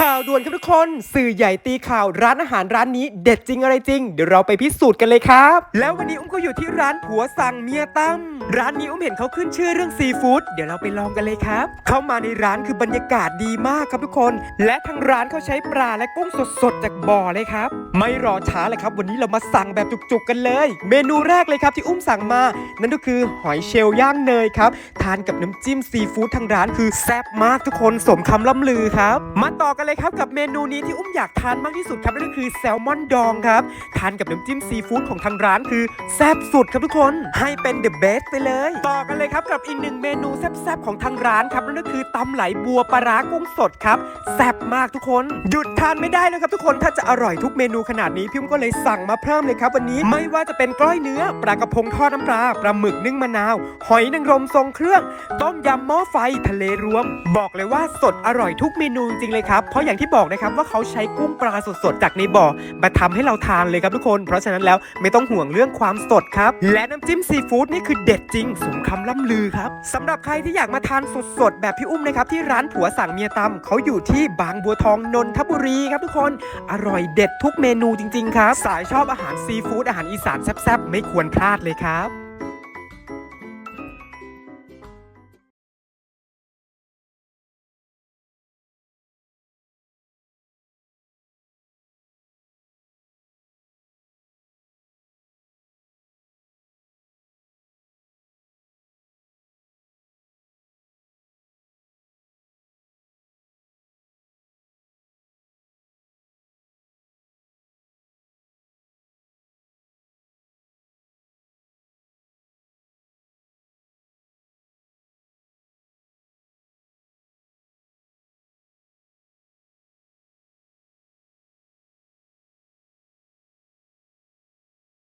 ข่าวด่วนครับทุกคน สื่อใหญ่ตีข่าวร้านอาหารร้านนี้เด็ดจริงอะไรจริง เดี๋ยวเราไปพิสูจน์กันเลยครับ แล้ววันนี้อุ้มก็อยู่ที่ร้านผัวสั่งเมียตั้มร้านนี้อุ้มเห็นเขาขึ้นชื่อเรื่องซีฟู้ดเดี๋ยวเราไปลองกันเลยครับ เข้ามาในร้านคือบรรยากาศดีมากครับทุกคน และทางร้านเขาใช้ปลาและกุ้งสดๆ จากบ่อเลยครับ ไม่รอช้าเลยครับ วันนี้เรามาสั่งแบบจุกๆกันเลย เมนูแรกเลยครับที่อุ้มสั่งมา นั่นก็คือหอยเชลล์ย่างเนยครับทานกับน้ำจิ้มซีฟู้ดทางร้านคือแซ่บมากทุกคนสมคำล่ำลือครับมาต่อกันเลยครับกับเมนูนี้ที่อุ้มอยากทานมากที่สุดครับนั่นก็คือแซลมอนดองครับ ทานกับน้ำจิ้มซีฟู้ดของทางร้านคือแซ่บสุดครับทุกคนให้เป็นเดอะเบสไปเลย ต่อกันเลยครับกับอีกหนึ่งเมนูแซ่บๆของทางร้านครับนั่นก็คือตำไหลบัวปลาร้ากุ้งสดครับแซ่บมากทุกคน หยุดทานไม่ได้เลยครับทุกคนถ้าจะอร่อยทุกเมนูขนาดนี้พี่อุ้มก็เลยสั่งมาเพิ่มเลยครับวันนี้ไม่ว่าจะเป็นกล้อยเนื้อปลากระพงทอดน้ำปลาปลาหมึกนึ่งมะนาว หอยนางรมทรงเครื่อง ต้มยำหม้อไฟทะเลรวม บอกเลยว่าสดอร่อยทุกเมนูจริงเลยครับราะอย่างที่บอกนะครับว่าเขาใช้กุ้งปลาสดๆจากในบ่อมาทำให้เราทานเลยครับทุกคน เพราะฉะนั้นแล้วไม่ต้องห่วงเรื่องความสดครับ และน้ำจิ้มซีฟู้ดนี่คือเด็ดจริงสมคำล่ำลือครับสำหรับใครที่อยากมาทานสดๆแบบพี่อุ้มนะครับที่ร้านผัวสั่งเมียตำเขาอยู่ที่บางบัวทองนนทบุรีครับทุกคนอร่อยเด็ดทุกเมนูจริงๆครับสายชอบอาหารซีฟู้ดอาหารอีสานแซ่บๆไม่ควรพลาดเลยครับ